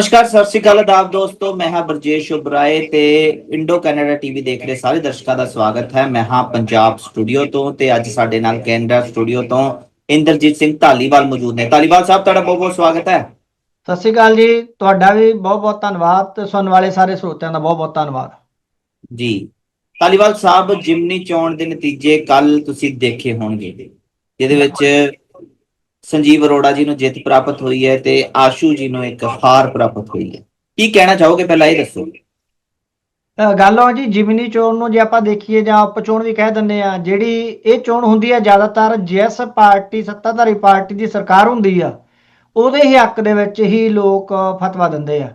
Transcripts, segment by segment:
ਨਮਸਕਾਰ ਸਤਿ ਸ਼੍ਰੀ ਅਕਾਲ ਆਦਾਬ ਦੋਸਤੋ। ਮੈਂ ਹਾਂ ਬਰਜੇਸ਼ ਉਬਰਾਏ ਤੇ ਇੰਡੋ ਕੈਨੇਡਾ ਟੀਵੀ ਦੇਖ ਰਹੇ ਸਾਰੇ ਦਰਸ਼ਕਾਂ ਦਾ ਸਵਾਗਤ ਹੈ। ਮੈਂ ਹਾਂ ਪੰਜਾਬ ਸਟੂਡੀਓ ਤੋਂ ਤੇ ਅੱਜ ਸਾਡੇ ਨਾਲ ਕੈਨੇਡਾ ਸਟੂਡੀਓ ਤੋਂ ਇੰਦਰਜੀਤ ਸਿੰਘ ਢਾਲੀਵਾਲ ਮੌਜੂਦ ਨੇ। ਢਾਲੀਵਾਲ ਸਾਹਿਬ ਤੁਹਾਡਾ ਬਹੁਤ ਬਹੁਤ ਸਵਾਗਤ ਹੈ। ਸਤਿ ਸ਼੍ਰੀ ਅਕਾਲ ਜੀ। ਤੁਹਾਡਾ ਵੀ ਬਹੁਤ ਬਹੁਤ ਧੰਨਵਾਦ ਤੇ ਸੁਣਨ ਵਾਲੇ ਸਾਰੇ ਸਰੋਤਿਆਂ ਦਾ ਬਹੁਤ ਬਹੁਤ ਧੰਨਵਾਦ। ਜੀ। ਢਾਲੀਵਾਲ ਸਾਹਿਬ ਜਿਮਨੀ ਚੋਣ ਦੇ ਨਤੀਜੇ ਕੱਲ ਤੁਸੀਂ ਦੇਖੇ ਹੋਣਗੇ। ਜਿਹਦੇ ਵਿੱਚ ਸੰਜੀਵ ਅਰੋੜਾ ਜੀ ਨੂੰ ਜਿੱਤ ਪ੍ਰਾਪਤ ਹੋਈ ਹੈ ਤੇ ਆਸ਼ੂ ਜੀ ਨੂੰ ਇੱਕ ਹਾਰ ਪ੍ਰਾਪਤ ਹੋਈ ਹੈ। ਕੀ ਕਹਿਣਾ ਚਾਹੋਗੇ ਪਹਿਲਾਂ ਇਹ ਦੱਸੋ? ਗੱਲ ਹੋ ਜੀ, ਜਿਮਨੀ ਚੋਣ ਨੂੰ ਜੇ ਆਪਾਂ ਦੇਖੀਏ ਜਾਂ ਉਪ ਵੀ ਕਹਿ ਦਿੰਦੇ ਆ ਜਿਹੜੀ ਇਹ ਚੋਣ ਹੁੰਦੀ ਹੈ ਜ਼ਿਆਦਾਤਰ ਜਿਸ ਪਾਰਟੀ, ਸੱਤਾਧਾਰੀ ਪਾਰਟੀ ਦੀ ਸਰਕਾਰ ਹੁੰਦੀ ਆ, ਉਹਦੇ ਹੀ ਹੱਕ ਦੇ ਵਿੱਚ ਹੀ ਲੋਕ ਫਤਵਾ ਦਿੰਦੇ ਆ।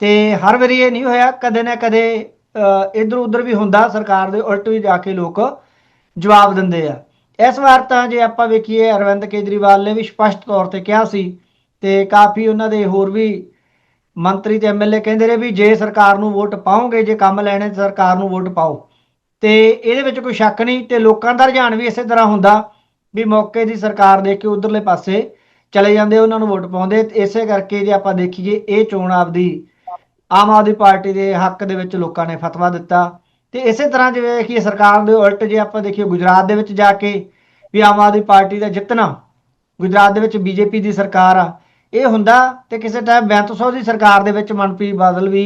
ਤੇ ਹਰ ਵਾਰੀ ਇਹ ਨਹੀਂ ਹੋਇਆ, ਕਦੇ ਨਾ ਕਦੇ ਇਧਰ ਉਧਰ ਵੀ ਹੁੰਦਾ ਸਰਕਾਰ ਦੇ ਉਲਟ ਵੀ ਜਾ ਕੇ ਲੋਕ ਜਵਾਬ ਦਿੰਦੇ ਆ। ਇਸ ਵਾਰ ਤਾਂ ਜੇ ਆਪਾਂ ਵੇਖੀਏ, ਅਰਵਿੰਦ ਕੇਜਰੀਵਾਲ ਨੇ ਵੀ ਸਪਸ਼ਟ ਤੌਰ ਤੇ ਕਿਹਾ ਸੀ ਤੇ ਕਾਫੀ ਉਹਨਾਂ ਦੇ ਹੋਰ ਵੀ ਮੰਤਰੀ ਤੇ ਐਮਐਲਏ ਕਹਿੰਦੇ ਰਹੇ ਵੀ ਜੇ ਸਰਕਾਰ ਨੂੰ ਵੋਟ ਪਾਓਗੇ, ਜੇ ਕੰਮ ਲੈਣੇ ਤਾਂ ਸਰਕਾਰ ਨੂੰ ਵੋਟ ਪਾਓ। ਤੇ ਇਹਦੇ ਵਿੱਚ ਕੋਈ ਸ਼ੱਕ ਨਹੀਂ ਤੇ ਲੋਕਾਂ ਦਾ ਰੁਝਾਨ ਵੀ ਇਸੇ ਤਰ੍ਹਾਂ ਹੁੰਦਾ ਵੀ ਮੌਕੇ ਦੀ ਸਰਕਾਰ ਦੇਖ ਕੇ ਉਧਰਲੇ ਪਾਸੇ ਚਲੇ ਜਾਂਦੇ, ਉਹਨਾਂ ਨੂੰ ਵੋਟ ਪਾਉਂਦੇ। ਇਸੇ ਕਰਕੇ ਜੇ ਆਪਾਂ ਦੇਖੀਏ, ਇਹ ਚੋਣ ਆਪਦੀ ਆਮ ਆਦਮੀ ਪਾਰਟੀ ਦੇ ਹੱਕ ਦੇ ਵਿੱਚ ਲੋਕਾਂ ਨੇ ਫਤਵਾ ਦਿੱਤਾ। ਤੇ ਇਸੇ ਤਰ੍ਹਾਂ ਜਿਵੇਂ ਕਿ ਸਰਕਾਰ ਦੇ ਉਲਟ ਜੇ ਆਪਾਂ ਦੇਖੀਏ ਗੁਜਰਾਤ ਦੇ ਵਿੱਚ ਜਾ ਕੇ ਵੀ ਆਮ ਆਦਮੀ ਪਾਰਟੀ ਦਾ ਜਿੱਤਣਾ, ਗੁਜਰਾਤ ਦੇ ਵਿੱਚ ਬੀਜੇਪੀ ਦੀ ਸਰਕਾਰ ਆ, ਇਹ ਹੁੰਦਾ ਤੇ ਕਿਸੇ ਟਾਈਮ ਬੈਂਤ ਦੀ ਸਰਕਾਰ ਦੇ ਵਿੱਚ ਮਨਪ੍ਰੀਤ ਬਾਦਲ ਵੀ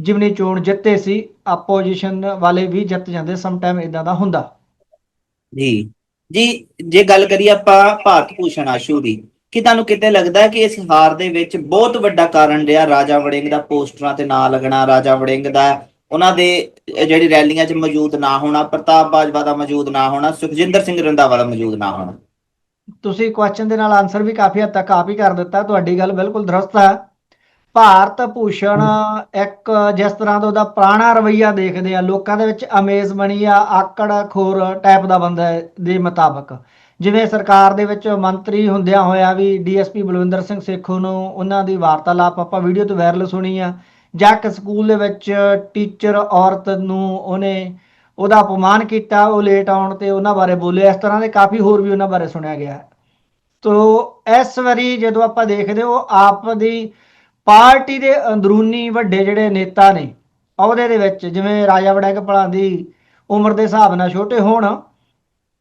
ਜਿਮਨੀ ਚੋਣ ਜਿੱਤੇ ਸੀ ਆਪੋਜੀਸ਼ਨ ਵਾਲੇ ਵੀ ਜਿੱਤ ਜਾਂਦੇ ਸਮ ਟਾਈਮ ਇਦਾਂ ਦਾ ਹੁੰਦਾ। ਜੀ ਜੀ, ਜੇ ਗੱਲ ਕਰੀਏ ਆਪਾਂ ਭਾਰਤ ਭੂਸ਼ਣ ਆਸ਼ੂ ਦੀ, ਕਿ ਤੁਹਾਨੂੰ ਕਿਤੇ ਲੱਗਦਾ ਕਿ ਇਸ ਹਾਰ ਦੇ ਵਿੱਚ ਬਹੁਤ ਵੱਡਾ ਕਾਰਨ ਰਿਹਾ ਰਾਜਾ ਵੜਿੰਗ ਦਾ ਪੋਸਟਰਾਂ ਤੇ ਨਾਂ ਲੱਗਣਾ, ਰਾਜਾ ਵੜਿੰਗ ਦਾ ਉਹਨਾਂ ਦੇ ਜਿਹੜੀ ਰੈਲੀਆਂ 'ਚ ਮੌਜੂਦ ਨਾ ਹੋਣਾ, ਪ੍ਰਤਾਪ ਬਾਜਵਾ ਦਾ ਮੌਜੂਦ ਨਾ ਹੋਣਾ, ਸੁਖਜਿੰਦਰ ਸਿੰਘ ਰੰਧਾਵਾ ਦਾ ਮੌਜੂਦ ਨਾ ਹੋਣਾ। ਤੁਸੀਂ ਕੁਐਸਚਨ ਦੇ ਨਾਲ ਆਨਸਰ ਵੀ ਕਾਫੀ ਹੱਦ ਤੱਕ ਆਪ ਹੀ ਕਰ ਦਿੱਤਾ, ਤੁਹਾਡੀ ਗੱਲ ਬਿਲਕੁਲ ਦਰਸਤ ਹੈ। ਭਾਰਤ ਭੂਸ਼ਣ ਇੱਕ ਜਿਸ ਤਰ੍ਹਾਂ ਦਾ ਉਹਦਾ ਪੁਰਾਣਾ ਰਵਈਆ ਦੇਖਦੇ ਆ, ਲੋਕਾਂ ਦੇ ਵਿੱਚ ਅਮੇਜ਼ ਬਣੀ ਆ ਆਕੜ ਖੋਰ ਟਾਈਪ ਦਾ ਬੰਦਾ ਦੇ ਮੁਤਾਬਕ। ਜਿਵੇਂ ਸਰਕਾਰ ਦੇ ਵਿੱਚ ਮੰਤਰੀ ਹੁੰਦਿਆਂ ਹੋਇਆ ਵੀ ਡੀਐਸਪੀ ਬਲਵਿੰਦਰ ਸਿੰਘ ਸੇਖੋ ਨੂੰ ਉਹਨਾਂ ਦੀ ਵਾਰਤਾਲਾਪ ਆਪਾਂ ਵੀਡੀਓ ਤੋਂ ਵਾਇਰਲ ਸੁਣੀ ਆ ਜਾਂ ਕਿ ਸਕੂਲ ਦੇ ਵਿੱਚ ਟੀਚਰ ਔਰਤ ਨੂੰ ਉਹਨੇ ਉਹਦਾ ਅਪਮਾਨ ਕੀਤਾ ਉਹ ਲੇਟ ਆਉਣ ਤੇ ਉਹਨਾਂ ਬਾਰੇ ਬੋਲੇ ਇਸ ਤਰ੍ਹਾਂ ਦੇ ਕਾਫੀ ਹੋਰ ਵੀ ਉਹਨਾਂ ਬਾਰੇ ਸੁਣਿਆ ਗਿਆ। ਤੋ ਇਸ ਵਾਰੀ ਜਦੋਂ ਆਪਾਂ ਦੇਖਦੇ ਉਹ ਆਪ ਦੀ ਪਾਰਟੀ ਦੇ ਅੰਦਰੂਨੀ ਵੱਡੇ ਜਿਹੜੇ ਨੇਤਾ ਨੇ ਅਹੁਦੇ ਦੇ ਵਿੱਚ ਜਿਵੇਂ ਰਾਜਾ ਵੜਿੰਗ ਭਲਾਂ ਦੀ ਉਮਰ ਦੇ ਹਿਸਾਬ ਨਾਲ ਛੋਟੇ ਹੋਣ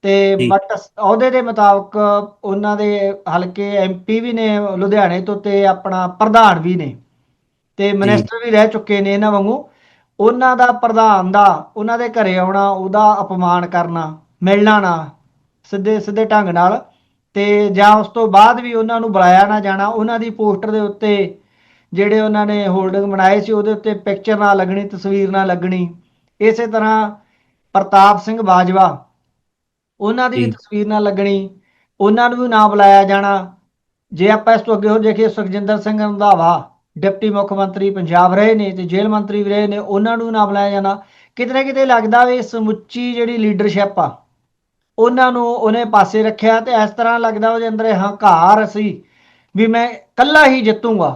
ਤੇ। ਬਟ ਅਹੁਦੇ ਦੇ ਮੁਤਾਬਕ ਉਹਨਾਂ ਦੇ ਹਲਕੇ ਐਮਪੀ ਵੀ ਨੇ ਲੁਧਿਆਣੇ ਤੋਂ ਤੇ ਆਪਣਾ ਪ੍ਰਧਾਨ ਵੀ ਨੇ ਤੇ ਮਿਨਿਸਟਰ ਵੀ ਰਹਿ ਚੁੱਕੇ ਨੇ ਇਹਨਾਂ ਵਾਂਗੂ। ਉਹਨਾਂ ਦਾ ਪ੍ਰਧਾਨ ਦਾ ਉਹਨਾਂ ਦੇ ਘਰੇ ਆਉਣਾ ਉਹਦਾ ਅਪਮਾਨ ਕਰਨਾ ਮਿਲਣਾ ਨਾ ਸਿੱਧੇ ਸਿੱਧੇ ਢੰਗ ਨਾਲ। ਤੇ ਜਾਂ ਉਸ ਤੋਂ ਬਾਅਦ ਵੀ ਉਹਨਾਂ ਨੂੰ ਬੁਲਾਇਆ ਨਾ ਜਾਣਾ ਉਹਨਾਂ ਦੀ ਪੋਸਟਰ ਦੇ ਉੱਤੇ ਜਿਹੜੇ ਉਹਨਾਂ ਨੇ ਹੋਲਡਿੰਗ ਬਣਾਏ ਸੀ ਉਹਦੇ ਉੱਤੇ ਪਿਕਚਰ ਨਾ ਲੱਗਣੀ ਤਸਵੀਰ ਨਾ ਲੱਗਣੀ। ਇਸੇ ਤਰ੍ਹਾਂ ਪ੍ਰਤਾਪ ਸਿੰਘ ਬਾਜਵਾ ਉਹਨਾਂ ਦੀ। ਤਸਵੀਰ ਨਾ ਲੱਗਣੀ ਉਹਨਾਂ ਨੂੰ ਵੀ ਨਾ ਬੁਲਾਇਆ ਜਾਣਾ। ਜੇ ਆਪਾਂ ਇਸ ਤੋਂ ਅੱਗੇ ਹੋਰ ਦੇਖੀਏ ਸੁਖਜਿੰਦਰ ਸਿੰਘ ਰੰਧਾਵਾ ਡਿਪਟੀ ਮੁੱਖ ਮੰਤਰੀ ਪੰਜਾਬ ਰਹੇ ਨੇ ਤੇ ਜੇਲ੍ਹ ਮੰਤਰੀ ਵੀ ਰਹੇ ਨੇ ਉਹਨਾਂ ਨੂੰ ਨਾ ਬੁਲਾਇਆ ਜਾਣਾ ਕਿਤੇ ਨਾ ਕਿਤੇ ਲੱਗਦਾ ਵੀ ਸਮੁੱਚੀ ਜਿਹੜੀ ਲੀਡਰਸ਼ਿਪ ਆ ਉਹਨਾਂ ਨੂੰ ਉਹਨੇ ਪਾਸੇ ਰੱਖਿਆ ਤੇ ਇਸ ਤਰ੍ਹਾਂ ਲੱਗਦਾ ਉਹਦੇ ਅੰਦਰ ਇਹ ਹੰਕਾਰ ਸੀ ਵੀ ਮੈਂ ਇਕੱਲਾ ਹੀ ਜਿੱਤੂਗਾ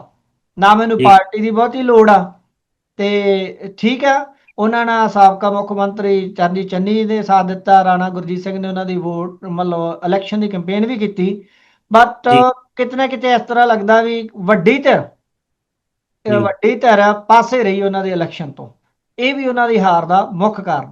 ਨਾ ਮੈਨੂੰ। ਪਾਰਟੀ ਦੀ ਬਹੁਤੀ ਲੋੜ ਆ ਤੇ ਠੀਕ ਆ ਉਹਨਾਂ ਨੇ ਸਾਬਕਾ ਮੁੱਖ ਮੰਤਰੀ ਚਰਨਜੀਤ ਚੰਨੀ ਦੇ ਸਾਥ ਦਿੱਤਾ ਰਾਣਾ ਗੁਰਜੀਤ ਸਿੰਘ ਨੇ ਉਹਨਾਂ ਦੀ ਵੋਟ ਮਤਲਬ ਇਲੈਕਸ਼ਨ ਦੀ ਕੈਂਪੇਨ ਵੀ ਕੀਤੀ ਬਟ ਜੀ। ਕਿਤੇ ਨਾ ਇਸ ਤਰ੍ਹਾਂ ਲੱਗਦਾ ਵੀ ਵੱਡੀ ਧਿਰ। ਵੱਡੀ ਧਿਰ ਪਾਸੇ ਰਹੀ ਉਹਨਾਂ ਦੇ ਇਲੈਕਸ਼ਨ ਤੋਂ। ਇਹ ਵੀ ਉਹਨਾਂ ਦੀ ਹਾਰ ਦਾ ਮੁੱਖ ਕਾਰਨ।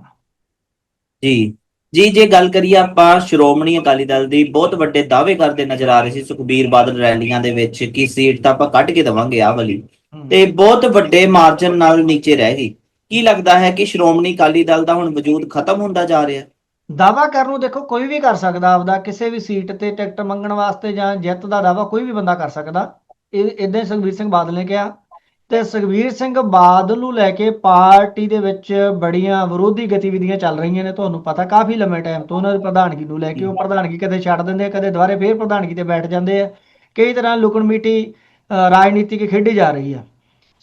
ਜੀ। ਜੀ ਜੇ ਗੱਲ ਕਰੀਏ ਆਪਾਂ ਸ਼੍ਰੋਮਣੀ ਅਕਾਲੀ ਦਲ ਦੀ ਬਹੁਤ ਵੱਡੇ ਦਾਅਵੇ ਕਰਦੇ ਨਜ਼ਰ ਆ ਰਹੇ ਸੀ ਸੁਖਬੀਰ ਬਾਦਲ ਰੈਲੀਆਂ ਦੇ ਵਿੱਚ ਕਿ ਸੀਟ ਤਾਂ ਆਪਾਂ ਕੱਢ ਕੇ ਦਵਾਂਗੇ ਆ ਵਾਲੀ। ਤੇ ਬਹੁਤ ਵੱਡੇ ਮਾਰਜਨ ਨਾਲ ਨੀਚੇ ਰਹਿ ਗਈ। ਕੀ ਲੱਗਦਾ ਹੈ ਕਿ ਸ਼੍ਰੋਮਣੀ ਅਕਾਲੀ ਦਲ ਦਾ ਹੁਣ ਵਜੂਦ ਖਤਮ ਹੁੰਦਾ ਜਾ ਰਿਹਾ? ਦਾਵਾ ਕਰਨ ਨੂੰ ਦੇਖੋ ਕੋਈ ਵੀ ਕਰ ਸਕਦਾ ਆਪਦਾ ਕਿਸੇ ਵੀ ਸੀਟ ਤੇ ਟਿਕਟ ਮੰਗਣ ਵਾਸਤੇ ਜਾਂ ਜਿੱਤ ਦਾ ਦਾਵਾ ਕੋਈ ਵੀ ਬੰਦਾ ਕਰ ਸਕਦਾ। ਇਹ ਇਦਾਂ ਹੀ ਸੁਖਬੀਰ ਸਿੰਘ ਬਾਦਲ ਨੇ ਕਿਹਾ ਤੇ ਸੁਖਬੀਰ ਸਿੰਘ ਬਾਦਲ ਨੂੰ ਲੈ ਕੇ ਪਾਰਟੀ ਦੇ ਵਿੱਚ ਬੜੀਆਂ ਵਿਰੋਧੀ ਗਤੀਵਿਧੀਆਂ ਚੱਲ ਰਹੀਆਂ ਨੇ ਤੁਹਾਨੂੰ ਪਤਾ ਕਾਫੀ ਲੰਮੇ ਟਾਈਮ ਤੋਂ ਉਹਨਾਂ ਦੀ ਪ੍ਰਧਾਨਗੀ ਨੂੰ ਲੈ ਕੇ ਉਹ ਪ੍ਰਧਾਨਗੀ ਕਦੇ ਛੱਡ ਦਿੰਦੇ ਆ ਕਦੇ ਦੁਬਾਰੇ ਫੇਰ ਪ੍ਰਧਾਨਗੀ ਤੇ ਬੈਠ ਜਾਂਦੇ ਆ। ਕਈ ਤਰ੍ਹਾਂ ਲੁਕਣ ਮੀਟੀ ਰਾਜਨੀਤੀ ਖੇਡੀ ਜਾ ਰਹੀ ਆ।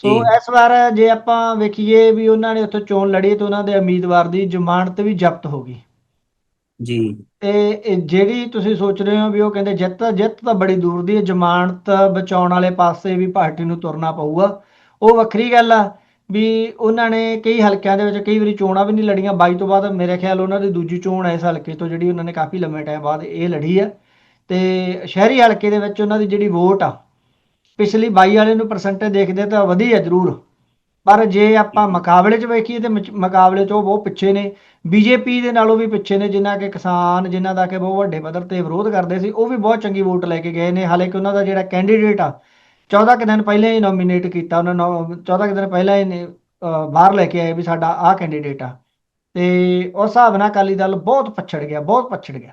ਸੋ। ਇਸ ਵਾਰ ਜੇ ਆਪਾਂ ਵੇਖੀਏ ਵੀ ਉਹਨਾਂ ਨੇ ਉੱਥੇ ਚੋਣ ਲੜੀ ਤੇ ਉਹਨਾਂ ਦੇ ਉਮੀਦਵਾਰ ਦੀ ਜ਼ਮਾਨਤ ਵੀ ਜ਼ਬਤ ਹੋ ਗਈ। ਜੀ। ਤੇ ਜਿਹੜੀ ਤੁਸੀਂ ਸੋਚ ਰਹੇ ਹੋ ਵੀ ਉਹ ਕਹਿੰਦੇ ਜਿੱਤ ਜਿੱਤ ਤਾਂ ਬੜੀ ਦੂਰ ਦੀ ਹੈ ਜ਼ਮਾਨਤ ਬਚਾਉਣ ਵਾਲੇ ਪਾਸੇ ਵੀ ਪਾਰਟੀ ਨੂੰ ਤੁਰਨਾ ਪਊਗਾ। ਉਹ ਵੱਖਰੀ ਗੱਲ ਆ ਵੀ ਉਹਨਾਂ ਨੇ ਕਈ ਹਲਕਿਆਂ ਦੇ ਵਿੱਚ ਕਈ ਵਾਰੀ ਚੋਣਾਂ ਵੀ ਨਹੀਂ ਲੜੀਆਂ। 22 ਤੋਂ ਬਾਅਦ ਮੇਰੇ ਖਿਆਲ ਉਹਨਾਂ ਦੀ ਦੂਜੀ ਚੋਣ ਹੈ ਇਸ ਹਲਕੇ ਤੋਂ ਜਿਹੜੀ ਉਹਨਾਂ ਨੇ ਕਾਫੀ ਲੰਮੇ ਟਾਈਮ ਬਾਅਦ ਇਹ ਲੜੀ ਆ। ਤੇ ਸ਼ਹਿਰੀ ਹਲਕੇ ਦੇ ਵਿੱਚ ਉਹਨਾਂ ਦੀ ਜਿਹੜੀ ਵੋਟ ਆ, ਪਿਛਲੀ 22 ਵਾਲੇ ਨੂੰ ਪਰਸੈਂਟੇਜ ਦੇਖਦੇ ਤਾਂ ਵਧੀਆ ਜ਼ਰੂਰ। ਪਰ ਜੇ ਆਪਾਂ ਮੁਕਾਬਲੇ 'ਚ ਵੇਖੀਏ ਤੇ ਮੁਚ- ਮੁਕਾਬਲੇ 'ਚ ਉਹ ਬਹੁਤ ਪਿੱਛੇ ਨੇ। ਬੀਜੇਪੀ ਦੇ ਨਾਲੋਂ ਵੀ ਪਿੱਛੇ ਨੇ ਜਿਨ੍ਹਾਂ ਕਿ ਕਿਸਾਨ ਜਿਨ੍ਹਾਂ ਦਾ ਕਿ ਬਹੁਤ ਵੱਡੇ ਪੱਧਰ ਤੇ ਵਿਰੋਧ ਕਰਦੇ ਸੀ, ਉਹ ਵੀ ਬਹੁਤ ਚੰਗੀ ਵੋਟ ਲੈ ਕੇ ਗਏ ਨੇ। ਹਾਲਾਂਕਿ ਉਹਨਾਂ ਦਾ ਜਿਹੜਾ ਕੈਂਡੀਡੇਟ ਆ 14 ਕੁ ਦਿਨ ਪਹਿਲਾਂ ਹੀ ਨੋਮੀਨੇਟ ਕੀਤਾ ਉਹਨਾਂ ਨੂੰ 14 ਕੁ ਦਿਨ ਪਹਿਲਾਂ ਹੀ ਬਾਹਰ ਲੈ ਕੇ ਆਏ ਵੀ ਸਾਡਾ ਆਹ ਕੈਂਡੀਡੇਟ ਆ। ਤੇ ਉਸ ਹਿਸਾਬ ਨਾਲ ਅਕਾਲੀ ਦਲ ਬਹੁਤ ਪਛੜ ਗਿਆ ਬਹੁਤ ਪਛੜ ਗਿਆ।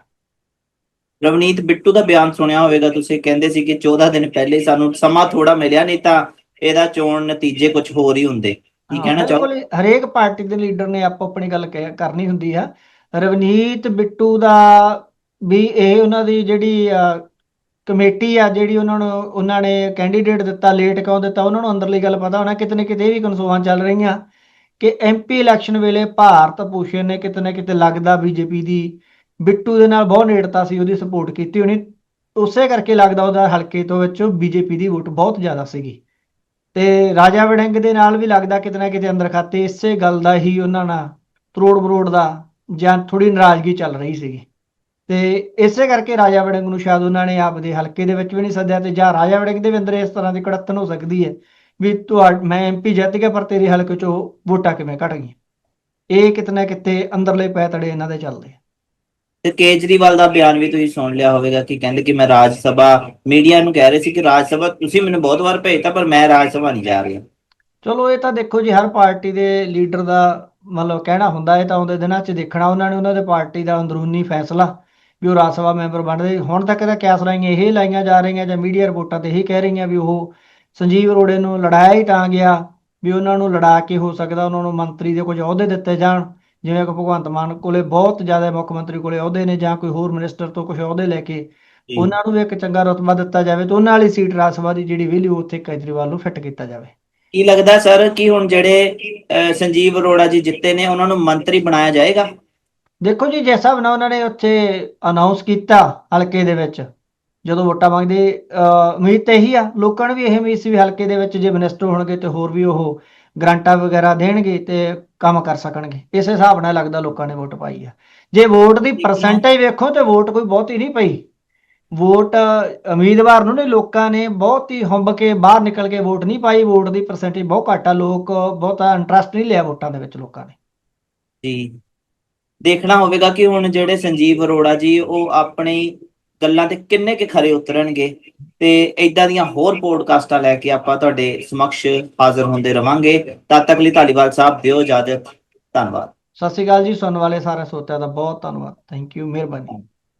ਰਵਨੀਤ ਬਿੱਟੂ ਦਾ ਬਿਆਨ ਸੁਣਿਆ ਹੋਵੇਗਾ ਤੁਸੀਂ ਕਹਿੰਦੇ ਸੀ ਕਿ 14 ਦਿਨ ਪਹਿਲੇ ਸਾਨੂੰ ਸਮਾਂ ਥੋੜਾ ਮਿਲਿਆ ਨਹੀਂ ਤਾਂ ਇਹਦਾ ਚੋਣ ਨਤੀਜੇ ਕੁਝ ਹੋਰ ਹੀ ਹੁੰਦੇ। ਕੀ ਕਹਿਣਾ ਚਾਹੋ ਬਿਲਕੁਲ ਹਰੇਕ ਪਾਰਟੀ ਦੇ ਲੀਡਰ ਨੇ ਆਪੋ ਆਪਣੀ ਗੱਲ ਕਰਨੀ ਹੁੰਦੀ ਆ। ਰਵਨੀਤ ਬਿੱਟੂ ਦਾ ਵੀ ਇਹ ਉਹਨਾਂ ਦੀ ਜਿਹੜੀ ਕਮੇਟੀ ਆ ਜਿਹੜੀ ਉਹਨਾਂ ਨੂੰ, ਉਹਨਾਂ ਨੇ ਕੈਂਡੀਡੇਟ ਦਿੱਤਾ ਲੇਟ ਕਿਉਂ ਦਿੱਤਾ, ਉਹਨਾਂ ਨੂੰ ਅੰਦਰਲੀ ਗੱਲ ਪਤਾ ਹੋਣਾ, ਕਿਤੇ ਨਾ ਕਿਤੇ ਇਹ ਵੀ ਕਨਸੋਹਾਂ ਚੱਲ ਰਹੀਆਂ ਕਿ ਐਮਪੀ ਇਲੈਕਸ਼ਨ ਵੇਲੇ ਭਾਰਤ ਭੂਸ਼ਣ ਨੇ ਕਿਤੇ ਨਾ ਕਿਤੇ ਲੱਗਦਾ ਬੀਜੇਪੀ ਦੀ ਬਿੱਟੂ ਦੇ ਨਾਲ ਬਹੁਤ ਨੇੜਤਾ ਸੀ, ਉਹਦੀ ਸਪੋਰਟ ਕੀਤੀ ਹੋਣੀ। ਉਸੇ ਕਰਕੇ ਲੱਗਦਾ ਉਹਦਾ ਹਲਕੇ ਤੋਂ ਵਿੱਚ ਬੀਜੇਪੀ ਦੀ ਵੋਟ ਬਹੁਤ ਜ਼ਿਆਦਾ ਸੀਗੀ। ਤੇ ਰਾਜਾ ਵੜਿੰਗ ਦੇ ਨਾਲ ਵੀ ਲੱਗਦਾ ਕਿਤੇ ਨਾ ਕਿਤੇ ਅੰਦਰ ਖਾਤੇ, ਇਸੇ ਗੱਲ ਦਾ ਹੀ ਉਹਨਾਂ ਨਾਲ ਤਰੋੜ ਬਰੋੜ ਦਾ ਜਾਂ ਥੋੜੀ ਨਾਰਾਜ਼ਗੀ ਚੱਲ ਰਹੀ ਸੀਗੀ। ਤੇ ਇਸੇ ਕਰਕੇ ਰਾਜਾ ਵੜਿੰਗ ਨੂੰ ਸ਼ਾਇਦ ਉਹਨਾਂ ਨੇ ਆਪਦੇ ਹਲਕੇ ਦੇ ਵਿੱਚ ਵੀ ਨਹੀਂ ਸੱਦਿਆ ਤੇ ਜਾਂ ਰਾਜਾ ਵੜਿੰਗ ਦੇ ਵੀ ਅੰਦਰ ਇਸ ਤਰ੍ਹਾਂ ਦੀ ਕੜੱਤਨ ਹੋ ਸਕਦੀ ਹੈ ਵੀ ਤੁਹਾ ਮੈਂ ਐਮਪੀ ਜਿੱਤ ਗਿਆ ਪਰ ਤੇਰੇ ਹਲਕੇ ਚੋਂ ਵੋਟਾਂ ਕਿਵੇਂ ਘਟ ਗਈਆਂ? ਇਹ ਕਿਤੇ ਨਾ ਕਿਤੇ ਅੰਦਰਲੇ ਪੈਤੜੇ ਇਹਨਾਂ ਦੇ ਚੱਲਦੇ ਤੇ ਕੇਜਰੀਵਾਲ ਦਾ ਬਿਆਨ ਵੀ ਤੁਸੀਂ ਸੁਣ ਲਿਆ ਹੋਵੇਗਾ ਕਿ ਕਹਿੰਦੇ ਕਿ ਮੈਂ ਰਾਜ ਸਭਾ ਮੀਡੀਆ ਨੂੰ ਕਹਿ ਰਹੇ ਸੀ ਕਿ ਰਾਜ ਸਭਾ ਤੁਸੀਂ ਮੈਨੂੰ ਬਹੁਤ ਵਾਰ ਭੇਜਤਾ ਪਰ ਮੈਂ ਰਾਜ ਸਭਾ ਨਹੀਂ ਜਾ ਰਿਹਾ। ਚਲੋ ਇਹ ਤਾਂ ਦੇਖੋ ਜੀ ਹਰ ਪਾਰਟੀ ਦੇ ਲੀਡਰ ਦਾ ਮਤਲਬ ਕਹਿਣਾ ਹੁੰਦਾ ਇਹ ਤਾਂ ਆਉਂਦੇ ਦਿਨਾਂ 'ਚ ਦੇਖਣਾ ਉਹਨਾਂ ਨੇ ਉਹਨਾਂ ਦੇ ਪਾਰਟੀ ਦਾ ਅੰਦਰੂਨੀ ਫੈਸਲਾ। ਵੀ ਉਹ ਰਾਜ ਸਭਾ ਮੈਂਬਰ ਬਣਦੇ। ਹੁਣ ਤੱਕ ਤਾਂ ਕਿਆਸ ਲਾਈਆਂ ਇਹ ਲਾਈਆਂ ਜਾ ਰਹੀਆਂ ਜਾਂ ਮੀਡੀਆ ਰਿਪੋਰਟਾਂ ਤੇ ਇਹ ਕਹਿ ਰਹੀਆਂ ਵੀ ਉਹ ਸੰਜੀਵ ਅਰੋੜੇ ਨੂੰ ਲੜਾਇਆ ਹੀ ਤਾਂ ਗਿਆ ਵੀ ਉਹਨਾਂ ਨੂੰ ਲੜਾ ਕੇ ਹੋ ਸਕਦਾ ਉਹਨਾਂ ਨੂੰ ਮੰਤਰੀ ਦੇ ਕੁਝ ਅਹੁਦੇ ਦਿੱਤੇ ਜਾਣ ਜਿਵੇਂ ਕਿ ਭਗਵੰਤ ਮਾਨ ਕੋਲੇ ਬਹੁਤ ਜ਼ਿਆਦਾ ਮੁੱਖ ਮੰਤਰੀ ਕੋਲੇ ਅਹੁਦੇ ਨੇ ਜਾਂ ਕੋਈ ਹੋਰ ਮਿਨਿਸਟਰ ਤੋਂ ਕੁਝ ਅਹੁਦੇ ਲੈ ਕੇ। ਉਹਨਾਂ ਨੂੰ ਇੱਕ ਚੰਗਾ ਰੁਤਬਾ ਦਿੱਤਾ ਜਾਵੇ ਤੇ ਉਹਨਾਂ ਵਾਲੀ ਸੀਟ ਰਾਜ ਸਭਾ ਦੀ ਜਿਹੜੀ ਵੈਲਿਊ ਉੱਥੇ ਕੇਜਰੀਵਾਲ ਨੂੰ ਫਿੱਟ ਕੀਤਾ ਜਾਵੇ। ਕੀ ਲੱਗਦਾ ਸਰ ਕਿ ਹੁਣ ਜਿਹੜੇ ਸੰਜੀਵ ਅਰੋੜਾ ਜੀ ਜਿੱਤੇ ਨੇ ਉਹਨਾਂ ਨੂੰ ਮੰਤਰੀ ਬਣਾਇਆ ਜਾਏਗਾ? ਦੇਖੋ ਜੀ ਜਿਸ ਹਿਸਾਬ ਨਾਲ ਉਹਨਾਂ ਨੇ ਉੱਥੇ ਅਨਾਉਂਸ ਕੀਤਾ ਹਲਕੇ ਦੇ ਵਿੱਚ ਜਦੋਂ ਵੋਟਾਂ ਮੰਗਦੇ ਉਮੀਦ ਤਾਂ ਇਹੀ ਆ ਲੋਕਾਂ ਨੂੰ ਵੀ ਇਹ ਉਮੀਦ ਸੀ ਵੀ ਹਲਕੇ ਦੇ ਵਿੱਚ ਜੇ ਮਿਨਿਸਟਰ ਹੋਣਗੇ ਤੇ ਹੋਰ ਵੀ ਉਹ ਗਰੰਟਾਂ ਵਗੈਰਾ ਦੇਣਗੇ ਤੇ ਕੰਮ ਕਰ ਸਕਣਗੇ। ਇਸੇ ਹਿਸਾਬ ਨਾਲ ਲੱਗਦਾ ਲੋਕਾਂ ਨੇ ਵੋਟ ਪਾਈ ਆ। ਜੇ ਵੋਟ ਦੀ ਪਰਸੈਂਟੇਜ ਵੇਖੋ ਤੇ ਵੋਟ ਕੋਈ ਬਹੁਤੀ ਨਹੀਂ ਪਈ। ਵੋਟ ਉਮੀਦਵਾਰ ਨੂੰ ਨਹੀਂ ਲੋਕਾਂ ਨੇ ਬਹੁਤ ਹੀ ਹੁੰਬ ਕੇ ਬਾਹਰ ਨਿਕਲ ਕੇ ਵੋਟ ਨਹੀਂ ਪਾਈ। ਵੋਟ ਦੀ ਪਰਸੈਂਟੇਜ ਬਹੁਤ ਘੱਟ ਆ। ਲੋਕ ਬਹੁਤਾ ਇੰਟਰਸਟ ਨਹੀਂ ਲਿਆ ਵੋਟਾਂ ਦੇ ਵਿੱਚ ਲੋਕਾਂ ਨੇ। ਜੀ। ਦੇਖਣਾ ਹੋਵੇਗਾ ਕਿ ਹੁਣ ਜਿਹੜੇ ਸੰਜੀਵ ਅਰੋੜਾ ਜੀ, ਉਹ ਆਪਣੀ ਗੱਲਾਂ ਤੇ ਕਿੰਨੇ ਕੁ ਖਰੇ ਉਤਰਨਗੇ ਤੇ ਇਦਾਂ ਦੀਆਂ ਹੋਰ ਪੋਡਕਾਸਟਾਂ ਲੈ ਕੇ ਆਪਾਂ ਤੁਹਾਡੇ ਸਮਕਸ਼ ਹਾਜ਼ਰ ਹੁੰਦੇ ਰਵਾਂਗੇ। ਤਦ ਤੱਕ ਲਈ ਧਾਲੀਵਾਲ ਸਾਹਿਬ, ਦਿਓ ਇਜਾਜ਼ਤ, ਧੰਨਵਾਦ। ਸਤਿ ਸ਼੍ਰੀ ਅਕਾਲ ਜੀ, ਸੁਣਨ ਵਾਲੇ ਸਾਰੇ ਸੋਤਿਆਂ ਦਾ ਬਹੁਤ ਧੰਨਵਾਦ। ਥੈਂਕ ਯੂ ਮਿਹਰਬਾਨੀ।